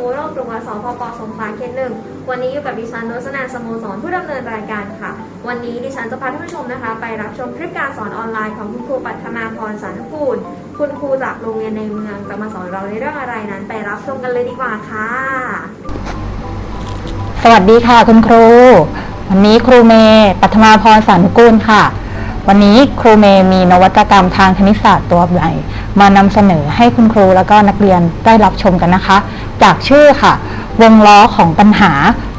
ช่วงรอบรู้รอบรู้สพปสงขลาเขตหนึ่งวันนี้อยู่กับดิฉันโนสนาสโมสรผู้ดำเนินรายการค่ะ วันนี้ดิฉันจะพาท่านผู้ชมนะคะ ไปรับชมคลิปการสอนออนไลน์ของคุณครูปัทมาพรสารกูล คุณครูจากโรงเรียนในเมืองจะมาสอนเราในเรื่องอะไรนั้น ไปรับชมกันเลยดีกว่าค่ะ สวัสดีค่ะคุณครู วันนี้ครูเมย์ปัทมาพรสานุกูลค่ะ วันนี้ครูเมย์มีนวัตกรรมทางคณิตศาสตร์ตัวใหม่มานำเสนอให้คุณครูแล้วก็นักเรียนได้รับชมกันนะคะ จากชื่อค่ะ วงล้อของปัญหา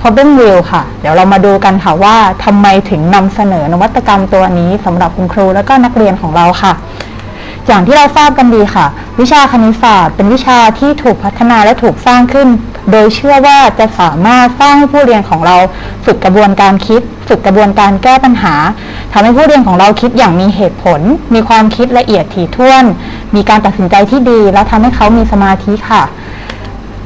problem wheel ค่ะ เดี๋ยวเรามาดูกันค่ะว่าทำไมถึงนำเสนอนวัตกรรมตัวนี้สำหรับคุณครูแล้วก็นักเรียนของเราค่ะ อย่างที่เราทราบกันดีค่ะ วิชาคณิตศาสตร์ เป็นวิชาที่ถูกพัฒนาและถูกสร้างขึ้น โดยเชื่อว่าจะสามารถสร้างให้ผู้เรียนของเราฝึกกระบวนการคิด ฝึกกระบวนการแก้ปัญหาทำให้ผู้เรียนของเราคิดอย่างมีเหตุผล มีความคิดละเอียดถี่ถ้วน มีการตัดสินใจที่ดี และทำให้เขามีสมาธิค่ะ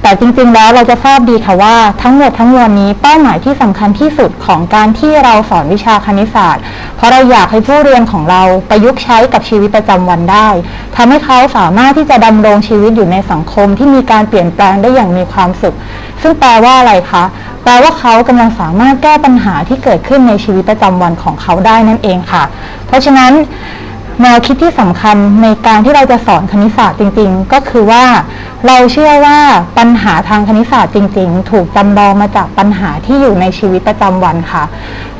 แต่จริงๆแล้วเราจะทราบดีค่ะว่าทั้งหมดทั้งมวลนี้เป้าหมายที่สำคัญที่สุดของการที่เราสอนวิชาคณิตศาสตร์ เพราะเราอยากให้ผู้เรียนของเราประยุกต์ใช้กับชีวิตประจำวันได้ทำให้เขาสามารถที่จะดำรงชีวิตอยู่ในสังคมที่มีการเปลี่ยนแปลงได้อย่างมีความสุข ซึ่งแปลว่าอะไรคะแปลว่าเขากำลังสามารถแก้ปัญหาที่เกิดขึ้นในชีวิตประจำวันของเขาได้นั่นเองค่ะ เพราะฉะนั้น แนวคิดที่สำคัญในการที่เราจะสอนคณิตศาสตร์จริง ๆ ก็คือว่าเราเชื่อว่าปัญหาทางคณิตศาสตร์จริง ๆ ถูกจำลองมาจากปัญหาที่อยู่ในชีวิตประจำวันค่ะ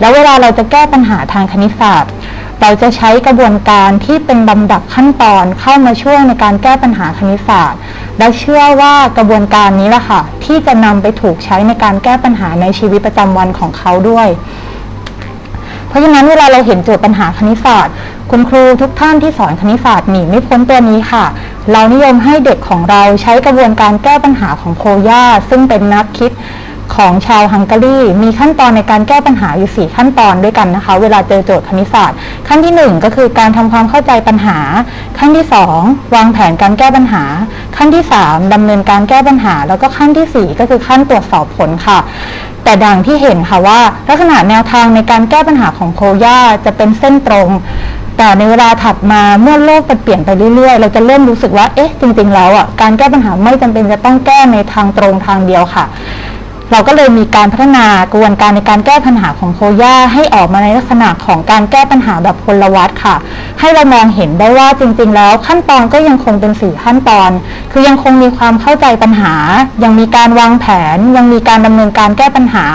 แล้วเวลาเราจะแก้ปัญหาทางคณิตศาสตร์ เราจะใช้กระบวนการที่เป็นลำดับขั้นตอนเข้ามาช่วยในการแก้ปัญหาคณิตศาสตร์ และเชื่อว่ากระบวนการนี้แหละค่ะ ที่จะนำไปถูกใช้ในการแก้ปัญหาในชีวิตประจำวันของเขาด้วย เพราะฉะนั้นเวลาเราเห็นโจทย์ปัญหาคณิตศาสตร์ คุณครูทุกท่านที่สอนคณิตศาสตร์หนีไม่พ้นตัวนี้ค่ะ เรานิยมให้เด็กของเราใช้กระบวนการแก้ปัญหาของโคย่าซึ่งเป็นนักคิดของชาวฮังการีมีขั้นตอนในการแก้ปัญหาอยู่ 4 ขั้นตอนด้วยกันนะคะ เวลาเจอโจทย์คณิตศาสตร์ ขั้นที่ 1 ก็คือการทำความเข้าใจปัญหา ขั้นที่ 2 วางแผนการแก้ปัญหา ขั้นที่ 3ดำเนินการแก้ปัญหา แล้วก็ขั้นทีสี่4 ก็คือขั้นตรวจสอบผลค่ะ แต่ดังที่เห็นค่ะว่าลักษณะแนวทางในการแก้ปัญหาของโคย่าจะเป็นเส้นตรง แต่ในเวลาถัดมาเมื่อโลกมันเปลี่ยนไปเรื่อยๆ เราจะเริ่มรู้สึกว่าเอ๊ะจริง ๆ แล้วอะการแก้ปัญหาไม่จำเป็นจะต้องแก้ในทางตรงทางเดียวค่ะ เราก็เลยมีการพัฒนากระบวนการในการแก้ปัญหาของโคย่าให้ออกมาในลักษณะของการแก้ปัญหาแบบพลวัตค่ะ ให้เรามองเห็นได้ว่าจริง ๆ แล้วขั้นตอนก็ยังคงเป็นสี่ขั้นตอน คือยังคงมีความเข้าใจปัญหา ยังมีการวางแผน ยังมีการดำเนินการแก้ปัญหา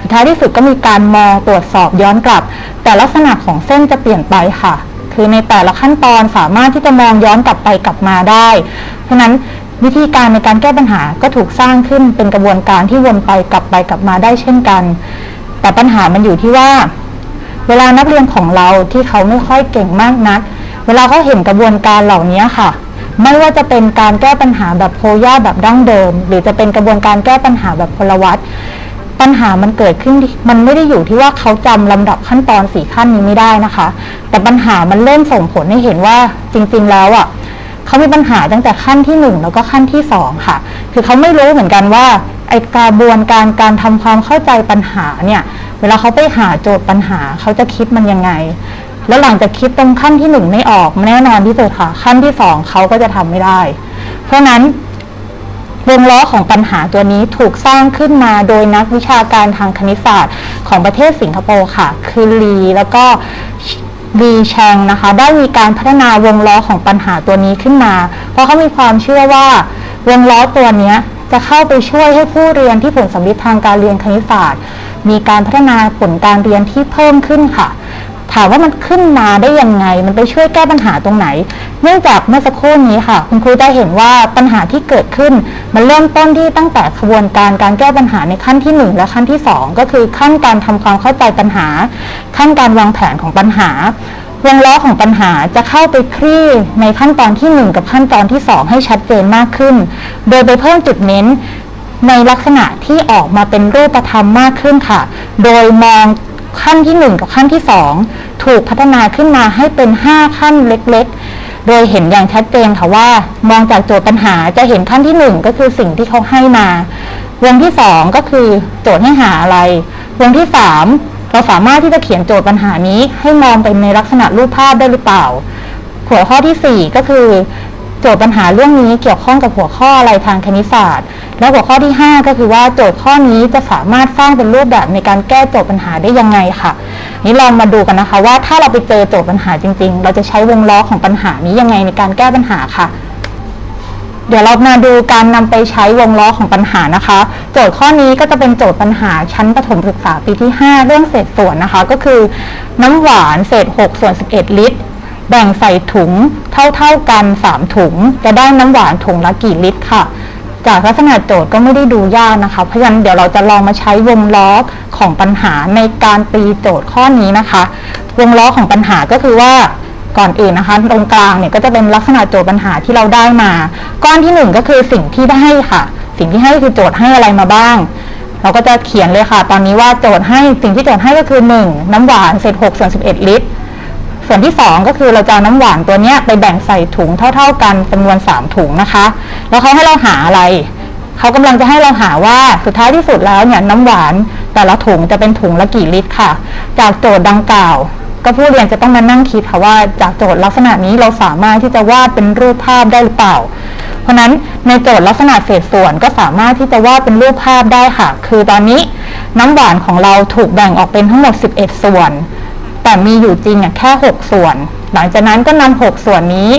สุดท้ายที่สุดก็มีการมองตรวจสอบย้อนกลับ แต่ลักษณะของเส้นจะเปลี่ยนไปค่ะ คือในแต่ละขั้นตอนสามารถที่จะมองย้อนกลับไปกลับมาได้ เพราะฉะนั้น วิธีการในการแก้ปัญหาก็ถูกสร้างขึ้นเป็นกระบวนการที่วนไปกลับไปกลับมาได้เช่นกัน แต่ปัญหามันอยู่ที่ว่า เวลานักเรียนของเราที่เขาไม่ค่อยเก่งมากนัก เวลาเขาเห็นกระบวนการเหล่านี้ค่ะ ไม่ว่าจะเป็นการแก้ปัญหาแบบโพย่าแบบดั้งเดิม หรือจะเป็นกระบวนการแก้ปัญหาแบบพลวัตปัญหามันเกิดขึ้นมันไม่ได้อยู่ที่ว่าเขาจำลำดับขั้นตอนสี่ขั้นนี้ไม่ได้นะคะ แต่ปัญหามันเริ่มส่งผลให้เห็นว่าจริง ๆ แล้วอะ เขามีปัญหาตั้งแต่ขั้นที่หนึ่งแล้วก็ขั้นที่สองค่ะ คือเขาไม่รู้เหมือนกันว่าไอกระบวนการการทำความเข้าใจปัญหาเนี่ย เวลาเขาไปหาโจทย์ปัญหาเขาจะคิดมันยังไง แล้วหลังจากคิดตรงขั้นที่หนึ่งไม่ออกแน่นอนที่สุดค่ะ ขั้นที่สองเขาก็จะทำไม่ได้ เพราะฉะนั้นวงล้อของปัญหาตัวนี้ถูกสร้างขึ้นมาโดยนักวิชาการทางคณิตศาสตร์ของประเทศสิงคโปร์ค่ะ คือลีแล้วก็ วีแชงนะคะ ได้มีการพัฒนาวงล้อของปัญหาตัวนี้ขึ้นมา เพราะเขามีความเชื่อว่าวงล้อตัวนี้จะเข้าไปช่วยให้ผู้เรียนที่ผลสำลิดทางการเรียนคณิตศาสตร์ มีการพัฒนาผลการเรียนที่เพิ่มขึ้นค่ะ ถามว่ามันขึ้นมาได้ยังไง มันไปช่วยแก้ปัญหาตรงไหน เนื่องจากเมื่อสักครู่นี้ค่ะ คุณครูได้เห็นว่าปัญหาที่เกิดขึ้น มันเริ่มต้นที่ตั้งแต่ขบวนการการแก้ปัญหาในขั้นที่ 1 และขั้นที่ 2 ก็คือขั้นการทำความเข้าใจปัญหา ขั้นการวางแผนของปัญหาวงล้อของปัญหาจะเข้าไปคลี่ในขั้นตอนที่ 1 กับขั้นตอนที่ 2 ให้ชัดเจนมากขึ้น โดยไปเพิ่มจุดเน้นในลักษณะที่ออกมาเป็นรูปธรรมมากขึ้นค่ะ โดยมอง ขั้นที่ 1 กับขั้นที่ 2 ถูกพัฒนาขึ้นมาให้เป็น 5 ขั้นเล็กๆ โดยเห็นอย่างชัดเจนค่ะว่า มองจากโจทย์ปัญหาจะเห็นขั้นที่ 1 ก็คือสิ่งที่เขาให้มาวงที่ 2 ก็คือโจทย์ให้หาอะไรวงที่ 3 เราสามารถที่จะเขียนโจทย์ปัญหานี้ให้มองเป็นในลักษณะรูปภาพได้หรือเปล่าหัวข้อที่ 4 ก็คือ โจทย์ปัญหาเรื่องนี้เกี่ยวข้องกับหัวข้ออะไรทางคณิตศาสตร์ และหัวข้อที่ 5 ก็คือว่าโจทย์ข้อนี้จะสามารถสร้างเป็นรูปแบบในการแก้โจทย์ปัญหาได้ยังไงค่ะนี่ลองมาดูกันนะคะว่าถ้าเราไปเจอโจทย์ปัญหาจริง ๆ เราจะใช้วงล้อของปัญหานี้ยังไงในการแก้ปัญหาค่ะเดี๋ยวเรามาดูการนำไปใช้วงล้อของปัญหานะคะ โจทย์ข้อนี้ก็จะเป็นโจทย์ปัญหาชั้นประถมศึกษาปีที่ 5 เรื่องเศษส่วนนะคะ ก็คือน้ำหวานเศษ 6 ส่วน 11 ลิตร แบ่งใส่ถุงเท่าๆกัน 3 ถุง จะได้น้ำหวานถุงละกี่ลิตรค่ะ จากลักษณะโจทย์ก็ไม่ได้ดูยากนะคะ เพราะฉะนั้นเดี๋ยวเราจะลองมาใช้วงล้อของปัญหาในการตีโจทย์ข้อนี้นะคะ วงล้อของปัญหาก็คือว่าก่อนอื่นนะคะตรงกลางเนี่ยก็จะเป็นลักษณะโจทย์ปัญหาที่เราได้มา ก้อนที่หนึ่งก็คือสิ่งที่ได้ค่ะ สิ่งที่ให้คือโจทย์ให้อะไรมาบ้าง เราก็จะเขียนเลยค่ะ ตอนนี้ว่าโจทย์ให้สิ่งที่โจทย์ให้ก็คือ 1 น้ำหวานเศษ6ส่วน11 ลิตร ส่วนที่ 2 ก็คือเราจะน้ำหวานตัวนี้ไปแบ่งใส่ถุงเท่า ๆ กันจำนวน 3 ถุงนะคะ แล้วเขาให้เราหาอะไรเขากำลังจะให้เราหาว่าสุดท้ายที่สุดแล้วเนี่ยน้ำหวานแต่ละถุงจะเป็นถุงละกี่ลิตรค่ะ จากโจทย์ดังกล่าว ก็ผู้เรียนจะต้องมานั่งคิดค่ะว่าจากโจทย์ลักษณะนี้เราสามารถที่จะวาดเป็นรูปภาพได้หรือเปล่า เพราะฉะนั้นในโจทย์ลักษณะเศษส่วนก็สามารถที่จะวาดเป็นรูปภาพได้ค่ะ คือตอนนี้น้ำหวานของเราถูกแบ่งออกเป็นทั้งหมด 11 ส่วน แต่มีอยู่จริงอะแค่ 6 ส่วน หลังจากนั้นก็นำ6ส่วนนี้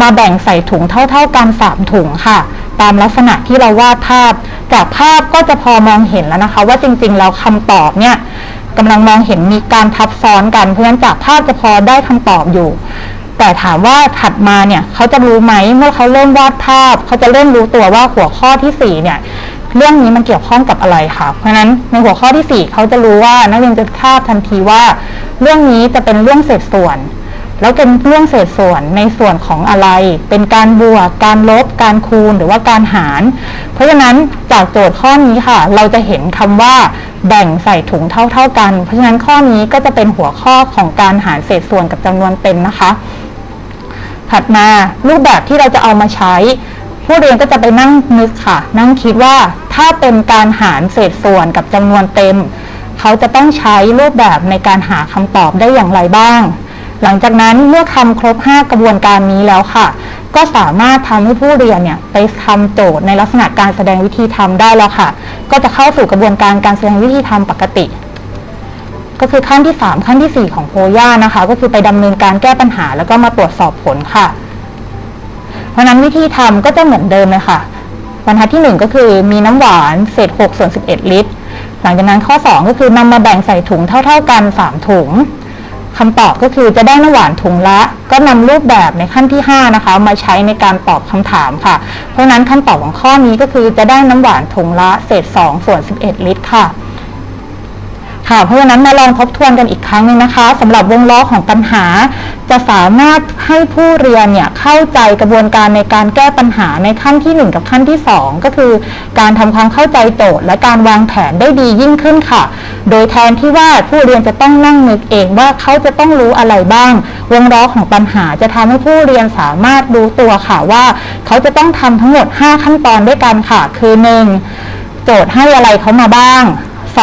มาแบ่งใส่ถุงเท่า ๆ กัน 3 ถุงค่ะ ตามลักษณะที่เราวาดภาพ จากภาพก็จะพอมองเห็นแล้วนะคะ ว่าจริงๆแล้วคำตอบเนี่ยกำลังมองเห็นมีการทับซ้อนกัน เพราะฉะนั้นจากภาพจะพอได้คำตอบอยู่ แต่ถามว่าถัดมาเนี่ยเขาจะรู้ไหมเมื่อเขาเริ่มวาดภาพ เขาจะเริ่มรู้ตัวว่าหัวข้อที่สี่เนี่ยเรื่องนี้มันเกี่ยวข้องกับอะไรค่ะ เพราะฉะนั้นในหัวข้อที่ 4 เขาจะรู้ว่านักเรียนจะทราบทันทีว่า เรื่องนี้จะเป็นเรื่องเศษส่วน แล้วเป็นเรื่องเศษส่วนในส่วนของอะไร เป็นการบวก การลบ การคูณ หรือว่าการหาร เพราะฉะนั้นจากโจทย์ข้อนี้ค่ะ เราจะเห็นคำว่าแบ่งใส่ถุงเท่า ๆกัน เพราะฉะนั้นข้อนี้ก็จะเป็นหัวข้อของการหารเศษส่วนกับจำนวนเต็มนะคะ ถัดมารูปแบบที่เราจะเอามาใช้ ผู้เรียนก็จะไปนั่งนึกค่ะ นั่งคิดว่าถ้าเป็นการหารเศษส่วนกับจำนวนเต็ม เขาจะต้องใช้รูปแบบในการหาคำตอบได้อย่างไรบ้าง หลังจากนั้นเมื่อทำครบ 5 กระบวนการนี้แล้วค่ะ ก็สามารถทำให้ผู้เรียนเนี่ยไปทำโจทย์ในลักษณะการแสดงวิธีทำได้แล้วค่ะ ก็จะเข้าสู่กระบวนการการแสดงวิธีทำปกติ ก็คือขั้นที่ 3 ขั้นทีสี่4 ของโพย่านะคะ ก็คือไปดำเนินการแก้ปัญหาแล้วก็มาตรวจสอบผลค่ะ เพราะฉะนั้นวิธีทำก็จะเหมือนเดิมเลยค่ะบรรทัดที่ 1 ก็คือมีน้ำหวานเศษ6ส่วน11 ลิตร หลังจากนั้นข้อ 2 ก็คือนำมาแบ่งใส่ถุงเท่า ๆกัน 3 ถุงคำตอบก็คือจะได้น้ำหวานถุงละ ก็นำรูปแบบในขั้นที่ 5 นะคะ มาใช้ในการตอบคำถามค่ะ เพราะฉะนั้นคำตอบของข้อนี้ก็คือจะได้น้ำหวานถุงละเศษ2ส่วน11 ลิตรค่ะ ค่ะ เพราะฉะนั้นมาลองทบทวนกันอีกครั้งหนึ่งนะคะสำหรับวงล้อของปัญหา จะสามารถให้ผู้เรียนเนี่ยเข้าใจกระบวนการในการแก้ปัญหาในขั้นที่ 1 กับขั้นที่ 2 ก็คือ การทำความเข้าใจโจทย์ และการวางแผนได้ดียิ่งขึ้นค่ะ โดยแทนที่ว่าผู้เรียนจะต้องนั่งนึกเองว่าเขาจะต้องรู้อะไรบ้าง วงล้อของปัญหาจะทำให้ผู้เรียนสามารถรู้ตัวค่ะว่า เขาจะต้องทำทั้งหมด 5 ขั้นตอนด้วยกันค่ะ คือ 1. โจทย์ให้อะไรเขามาบ้าง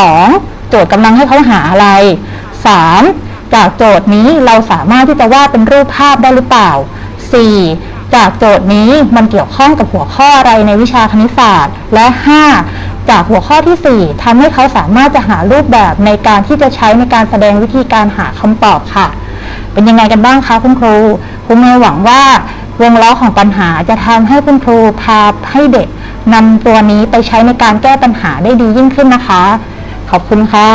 2. โจทย์กำลังให้เขาหาอะไร 3. จากโจทย์นี้เราสามารถที่จะวาดเป็นรูปภาพได้หรือเปล่า 4. จากโจทย์นี้มันเกี่ยวข้องกับหัวข้ออะไรในวิชาคณิตศาสตร์ และ 5. จากหัวข้อทีสี่4ทำให้เขาสามารถจะหารูปแบบในการที่จะใช้ในการแสดงวิธีการหาคำตอบค่ะ เป็นยังไงกันบ้างคะคุณครูคุณเมย์หวังว่าวงล้อของปัญหาจะทำให้คุณครูพาให้เด็กนำตัวนี้ไปใช้ในการแก้ปัญหาได้ดียิ่งขึ้นนะคะ ขอบคุณค่ะ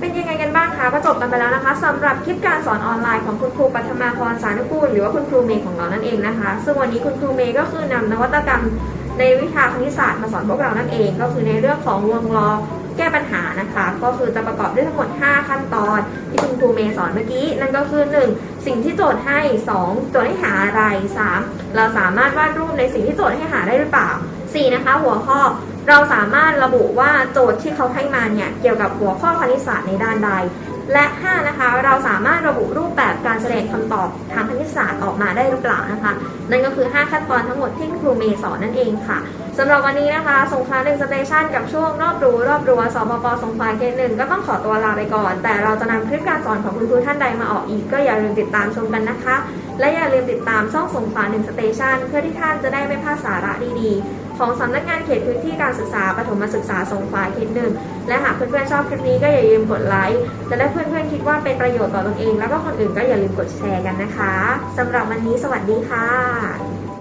เป็นยังไงกันบ้างคะก็จบกันไปแล้วนะคะสำหรับคลิปการสอนออนไลน์ของคุณครูปัทมาพรสานุกูลหรือว่าคุณครูเมย์ของเรานั่นเองนะคะ ซึ่งวันนี้คุณครูเมย์ก็คือนำนวัตกรรมในวิชาคณิตศาสตร์มาสอนพวกเรานั่นเอง ก็คือในเรื่องของวงล้อแก้ปัญหานะคะ ก็คือจะประกอบด้วยทั้งหมด 5 ขั้นตอน ที่คุณครูเมย์สอนเมื่อกี้ นั่นก็คือ 1. สิ่งที่โจทย์ให้ 2. โจทย์ให้หาอะไร 3. เราสามารถวาดรูปในสิ่งที่โจทย์ให้หาได้หรือเปล่า 4. นะคะหัวข้อเราสามารถระบุว่าโจทย์ที่เขาให้มาเนี่ยเกี่ยวกับหัวข้อคณิตศาสตร์ในด้านใด และ 5 นะคะ เราสามารถระบุรูปแบบการแสดงคำตอบทางคณิตศาสตร์ออกมาได้หรือเปล่านะคะ นั่นก็คือ 5 ขั้นตอนทั้งหมดที่ครูเมย์สอนนั่นเองค่ะสำหรับวันนี้นะคะ สงขลาหนึ่งสเตชันกับช่วงรอบรู้รอบรัวสปปสงขลาเขตหนึ่งก็ต้องขอตัวลาไปก่อน แต่เราจะนำคลิปการสอนของคุณครูท่านใดมาออกอีก ก็อย่าลืมติดตามชมกันนะคะ และอย่าลืมติดตามช่องสงขลาหนึ่งสเตชันเพื่อที่ท่านจะได้ไม่พลาดสาระดีๆ ของสำนักงานเขตพื้นที่การศึกษาปฐมศึกษาสงขลาเขตหนึ่งและหากเพื่อนๆชอบคลิปนี้ก็อย่าลืมกดไลค์และถ้าเพื่อนๆคิดว่าเป็นประโยชน์ต่อตนเอง แล้วก็คนอื่นก็อย่าลืมกดแชร์กันนะคะสำหรับวันนี้สวัสดีค่ะ